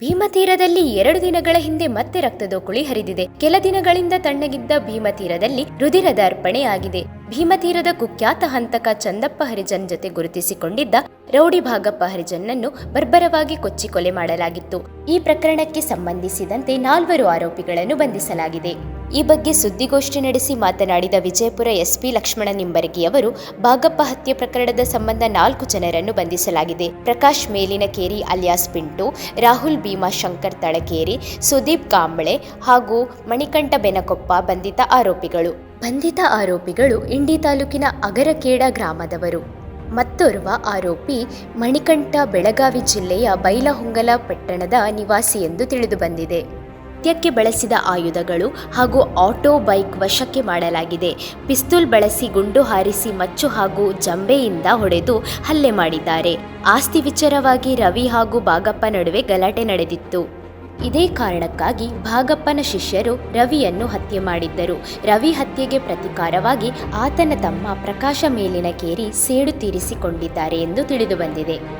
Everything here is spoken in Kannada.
ಭೀಮತೀರದಲ್ಲಿ ಎರಡು ದಿನಗಳ ಹಿಂದೆ ಮತ್ತೆ ರಕ್ತದೋಕುಳಿ ಹರಿದಿದೆ. ಕೆಲ ದಿನಗಳಿಂದ ತಣ್ಣಗಿದ್ದ ಭೀಮತೀರದಲ್ಲಿ ರುಧಿರದ ಅರ್ಪಣೆ ಆಗಿದೆ ಭೀಮತೀರದ ಕುಖ್ಯಾತ ಹಂತಕ ಚಂದಪ್ಪ ಹರಿಜನ್ ಜೊತೆ ಗುರುತಿಸಿಕೊಂಡಿದ್ದ ರೌಡಿ ಭಾಗಪ್ಪ ಹರಿಜನ್ನನ್ನು ಬರ್ಬರವಾಗಿ ಕೊಚ್ಚಿ ಕೊಲೆ ಮಾಡಲಾಗಿತ್ತು. ಈ ಪ್ರಕರಣಕ್ಕೆ ಸಂಬಂಧಿಸಿದಂತೆ ನಾಲ್ವರು ಆರೋಪಿಗಳನ್ನು ಬಂಧಿಸಲಾಗಿದೆ. ಈ ಬಗ್ಗೆ ಸುದ್ದಿಗೋಷ್ಠಿ ನಡೆಸಿ ಮಾತನಾಡಿದ ವಿಜಯಪುರ ಎಸ್ಪಿ ಲಕ್ಷ್ಮಣ ನಿಂಬರಗಿಯವರು ಭಾಗಪ್ಪ ಹತ್ಯೆ ಪ್ರಕರಣದ ಸಂಬಂಧ ನಾಲ್ಕು ಜನರನ್ನು ಬಂಧಿಸಲಾಗಿದೆ. ಪ್ರಕಾಶ್ ಮೇಲಿನಕೇರಿ ಅಲಿಯಾಸ್ ಪಿಂಟು, ರಾಹುಲ್ ಭೀಮಾ ಶಂಕರ್ ತಳಕೇರಿ, ಸುದೀಪ್ ಕಾಂಬಳೆ ಹಾಗೂ ಮಣಿಕಂಠ ಬೆನಕೊಪ್ಪ ಬಂಧಿತ ಆರೋಪಿಗಳು. ಬಂಧಿತ ಆರೋಪಿಗಳು ಇಂಡಿ ತಾಲೂಕಿನ ಅಗರಕೇಡ ಗ್ರಾಮದವರು. ಮತ್ತೋರ್ವ ಆರೋಪಿ ಮಣಿಕಂಠ ಬೆಳಗಾವಿ ಜಿಲ್ಲೆಯ ಬೈಲಹೊಂಗಲ ಪಟ್ಟಣದ ನಿವಾಸಿ ಎಂದು ತಿಳಿದುಬಂದಿದೆ. ಕೃತ್ಯಕ್ಕೆ ಬಳಸಿದ ಆಯುಧಗಳು ಹಾಗೂ ಆಟೋ ಬೈಕ್ ವಶಕ್ಕೆ ಮಾಡಲಾಗಿದೆ. ಪಿಸ್ತೂಲ್ ಬಳಸಿ ಗುಂಡು ಹಾರಿಸಿ ಮಚ್ಚು ಹಾಗೂ ಜಂಬೆಯಿಂದ ಹೊಡೆದು ಹಲ್ಲೆ ಮಾಡಿದ್ದಾರೆ. ಆಸ್ತಿ ವಿಚಾರವಾಗಿ ರವಿ ಹಾಗೂ ಬಾಗಪ್ಪ ನಡುವೆ ಗಲಾಟೆ ನಡೆದಿತ್ತು. ಇದೇ ಕಾರಣಕ್ಕಾಗಿ ಭಾಗಪ್ಪನ ಶಿಷ್ಯರು ರವಿಯನ್ನು ಹತ್ಯೆ ಮಾಡಿದ್ದರು. ರವಿ ಹತ್ಯೆಗೆ ಪ್ರತಿಕಾರವಾಗಿ ಆತನ ತಮ್ಮ ಪ್ರಕಾಶ ಮೇಲಿನ ಕೇರಿ ಸೇಡು ತೀರಿಸಿಕೊಂಡಿದ್ದಾರೆ ಎಂದು ತಿಳಿದುಬಂದಿದೆ